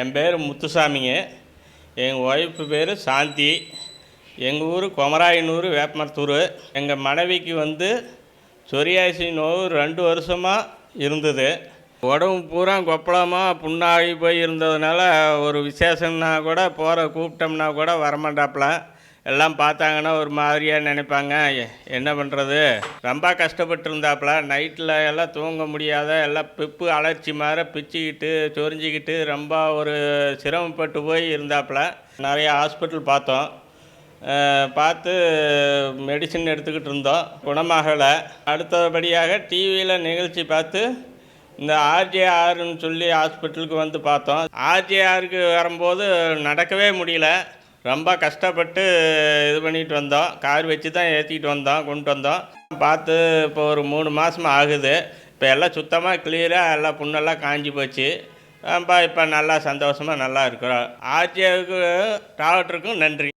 என் பேர் முத்துசாமிங்க. எங்கள் ஒய்ஃபு பேர் சாந்தி. எங்கள் ஊர் கொமராயனூர் வேப்பமரத்தூர். எங்கள் மனைவிக்கு வந்து சொரியாசி நோவு ரெண்டு வருஷமாக இருந்தது. உடம்பு பூரா கொப்பளமாக புண்ணாகி போய் இருந்ததுனால ஒரு விசேஷம்னா கூட போகிற கூப்பிட்டோம்னா கூட வரமாட்டாப்புல எல்லாம் பார்த்தாங்கன்னா ஒரு மாதிரியாக நினைப்பாங்க. என்ன பண்ணுறது ரொம்ப கஷ்டப்பட்டுருந்தாப்புல நைட்டில் எல்லாம் தூங்க முடியாத எல்லாம் பிப்பு அலர்ச்சி மாதிரி பிச்சுக்கிட்டு சொரிஞ்சிக்கிட்டு ரொம்ப ஒரு சிரமப்பட்டு போய் இருந்தாப்புல நிறைய ஹாஸ்பிட்டல் பார்த்தோம். பார்த்து மெடிசின் எடுத்துக்கிட்டு இருந்தோம். குணமாகலை. அடுத்தபடியாக டிவியில் நிகழ்ச்சி பார்த்து இந்த ஆர்ஜேஆர்னு சொல்லி ஹாஸ்பிட்டலுக்கு வந்து பார்த்தோம். ஆர்ஜேஆருக்கு வரும்போது நடக்கவே முடியல. ரொம்ப கஷ்டப்பட்டு இது பண்ணிட்டு வந்தோம். கார் வச்சு தான் ஏற்றிக்கிட்டு வந்தோம் கொண்டு வந்தோம். பார்த்து இப்போ ஒரு மூணு மாதமாக ஆகுது. இப்போ எல்லாம் சுத்தமாக கிளியராக எல்லாம் புண்ணெல்லாம் காஞ்சி போச்சு. ரொம்ப இப்போ நல்லா சந்தோஷமாக நல்லா இருக்கிறோம். ஆர்ஜேவுக்கு டாக்டருக்கும் நன்றி.